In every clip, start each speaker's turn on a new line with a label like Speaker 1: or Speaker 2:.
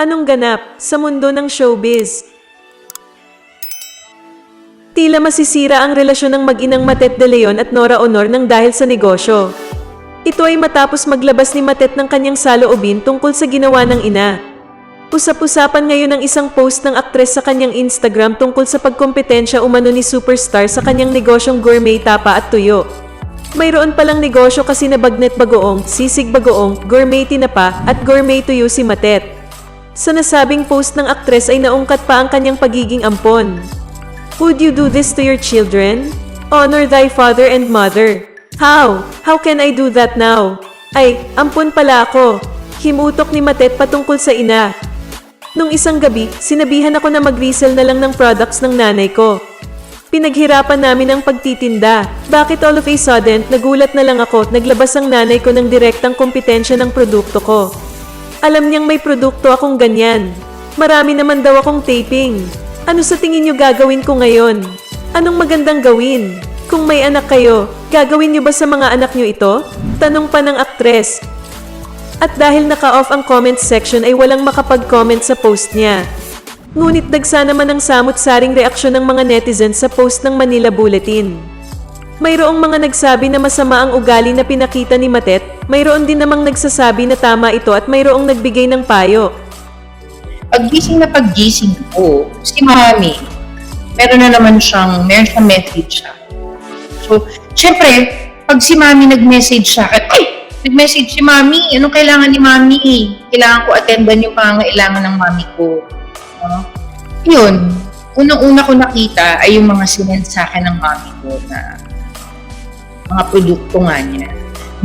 Speaker 1: Anong ganap sa mundo ng showbiz? Tila masisira ang relasyon ng mag-inang Matet de Leon at Nora Honor ng dahil sa negosyo. Ito ay matapos maglabas ni Matet ng kanyang saloobin tungkol sa ginawa ng ina. Usap-usapan ngayon ang isang post ng aktres sa kanyang Instagram tungkol sa pagkompetensya umano ni Superstar sa kanyang negosyong gourmet tapa at tuyo. Mayroon palang negosyo kasi na bagnet bagoong, sisig bagoong, gourmet tinapa at gourmet tuyo si Matet. Sa nasabing post ng aktres ay naungkat pa ang kanyang pagiging ampon. Would you do this to your children? Honor thy father and mother. How? How can I do that now? Ay, ampun pala ako. Himutok ni Matet patungkol sa ina. Nung isang gabi, sinabihan ako na mag-resell na lang ng products ng nanay ko. Pinaghirapan namin ang pagtitinda. Bakit all of a sudden, nagulat na lang ako, naglabas ang nanay ko ng direktang kompetensya ng produkto ko. Alam niyang may produkto akong ganyan. Marami naman daw akong taping. Ano sa tingin niyo gagawin ko ngayon? Anong magandang gawin? Kung may anak kayo, gagawin niyo ba sa mga anak niyo ito? Tanong pa ng aktres. At dahil naka-off ang comment section ay walang makapag-comment sa post niya. Ngunit dagsa naman ang samot-saring reaksyon ng mga netizens sa post ng Manila Bulletin. Mayroong mga nagsabi na masama ang ugali na pinakita ni Matet, mayroon din namang nagsasabi na tama ito at mayroong nagbigay ng payo.
Speaker 2: Paggising na paggising ko, si Mami, meron na naman siyang, meron siyang message siya. So, syempre, pag si Mami nag-message sa akin, ay, nag-message si Mami, anong kailangan ni Mami? Kailangan ko attendan yung pangangailangan ng Mami ko. No? Yun, unang-una ko nakita ay yung mga sinend sa akin ng Mami ko na mga produkto nga niya.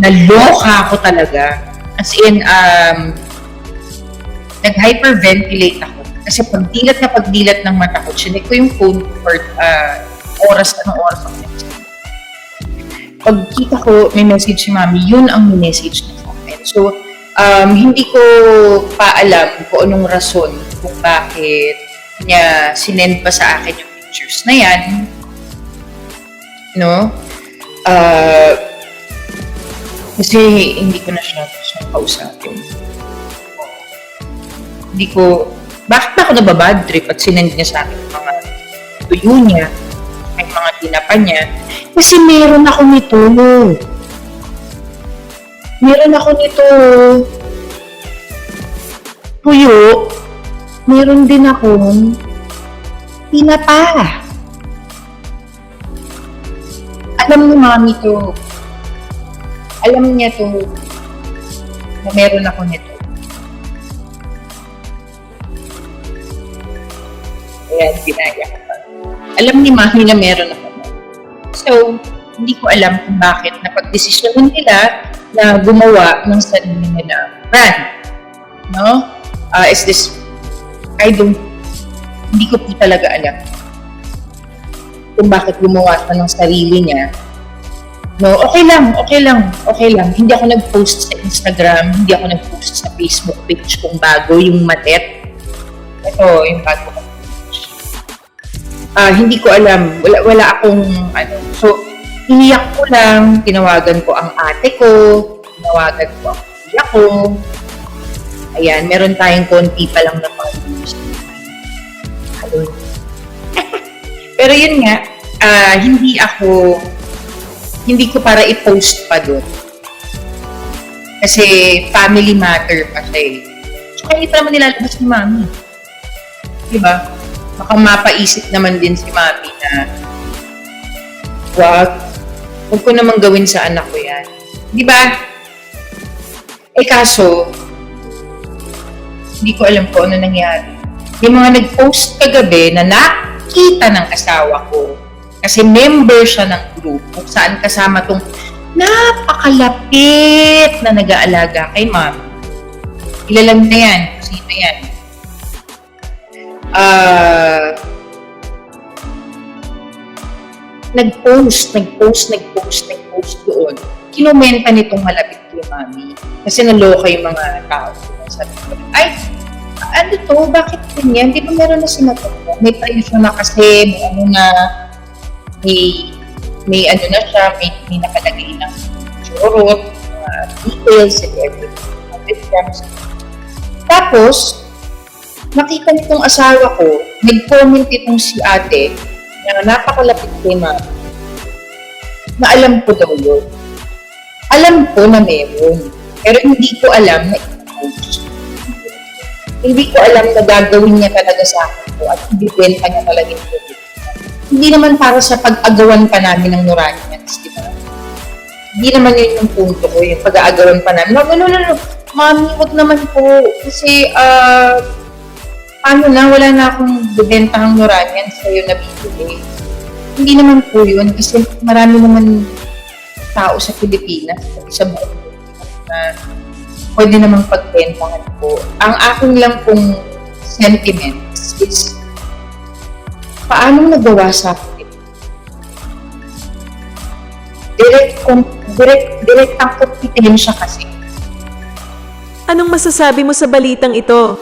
Speaker 2: Naloka ako talaga. As in, um, nag-hyperventilate ako. Kasi pagdilat na pagdilat ng mata ko, chinek ko yung phone for uh, oras, anong oras ako. Pagkita ko, may message si mami, yun ang message niya sa akin. So, um, hindi ko pa alam kung anong rason kung bakit niya sinend pa sa akin yung pictures na yan. No? Uh, kasi hindi ko na siya, siya kausapin hindi ko, bakit ba ako nababad trip at sinend niya sa akin mga tuyo niya, ay mga tinapa niya, kasi meron ako nito. Meron ako nito. Tuyo. Meron din akong tinapa. Alam ni mami to. Alam niya to na meron ako nito. Kaya ginaya ko pa. Alam ni Mami na meron ako. So, hindi ko alam kung bakit napagdesisyonan nila na gumawa ng sarili nila brand. No? Uh, is this, I don't, hindi ko po talaga alam kung bakit gumawa siya ng sarili niya. No, okay lang, okay lang, okay lang. Hindi ako nag-post sa Instagram, hindi ako nag-post sa Facebook page kung bago yung matet. Ito, yung bago ko ah hindi ko alam. Wala, wala akong, ano. So, iniyak ko lang. Tinawagan ko ang ate ko. Tinawagan ko ang kuya ko. Ayan, meron tayong konti pa lang na views. Ayun. Pero yun nga, ah hindi ako, hindi ko para i-post pa doon. Kasi family matter pa siya eh. So, hindi pa naman nilalabas ni mami. Diba? baka mapaisip naman din si mami na wag, huwag ko namang gawin sa anak ko yan. Di ba? Eh kaso, hindi ko alam kung ano nangyari. Yung mga nag-post kagabi na nakita ng asawa ko, kasi member siya ng group kung saan kasama tong napakalapit na nag-aalaga kay mami. Ilalam na yan, sino yan uh, nag-post, nag-post, nag-post, nag-post doon. Kinumenta nitong malapit kay mami. Kasi naloka yung mga tao. Sabi ko, ay, ano to? Bakit ganyan? Di ba meron na si Mato? May presyo na kasi, may ano na, may, may ano na siya, may, may nakalagay ng churot, uh, details, and everything. Tapos, nakita nitong asawa ko, nag-comment itong si ate na napakalapit kay ma'am na alam ko daw yun. Alam ko na meron. Pero hindi ko alam na i-post. Hindi ko alam na gagawin niya talaga sa akin ko at ibibenta niya talaga product. Hindi naman para sa pag-agawan pa namin ng Noranians, di ba? Hindi naman yun yung punto ko, yung pag-aagawan pa namin. No, no, no, no. Mami, wag naman po. Kasi, ah, paano na, wala na akong bibentahang Noranian sa'yo na bibili. Hindi naman po yun. Kasi marami naman tao sa Pilipinas, sa buong mundo, na pwede namang pagbentahan po. Ang akin lang pong sentiments is paano nagawa sa akin? Direct, com- direct, direct ang kompetensya kasi.
Speaker 1: Anong masasabi mo sa balitang ito?